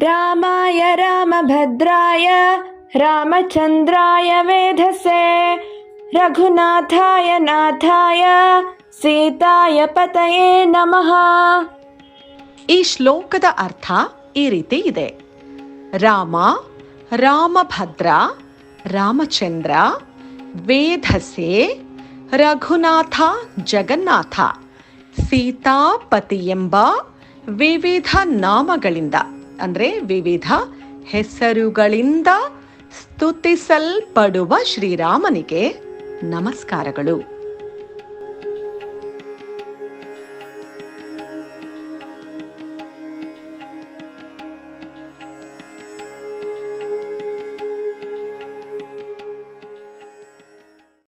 ರಾಮಾಯ ರಾಮ ಭದ್ರಾಯ ರಾಮಚಂದ್ರಾಯ ವೇಧಸೆ, ರಘುನಾಥಾಯ ನಾಥಾಯ, ಸೀತಾಯ ಪತಯೇ ನಮಃ. ಈ ಶ್ಲೋಕದ ಅರ್ಥ ಈ ರೀತಿ ಇದೆ. ರಾಮ, ರಾಮಭದ್ರ, ರಾಮಚಂದ್ರ, ವೇಧಸೆ, ರಘುನಾಥ, ಜಗನ್ನಾಥ, ಸೀತಾಪತಿ ಎಂಬ ವಿವಿಧ ನಾಮಗಳಿಂದ ಅಂದರೆ ವಿವಿಧ ಹೆಸರುಗಳಿಂದ ಸ್ತುತಿಸಲ್ಪಡುವ ಶ್ರೀರಾಮನಿಗೆ ನಮಸ್ಕಾರಗಳು.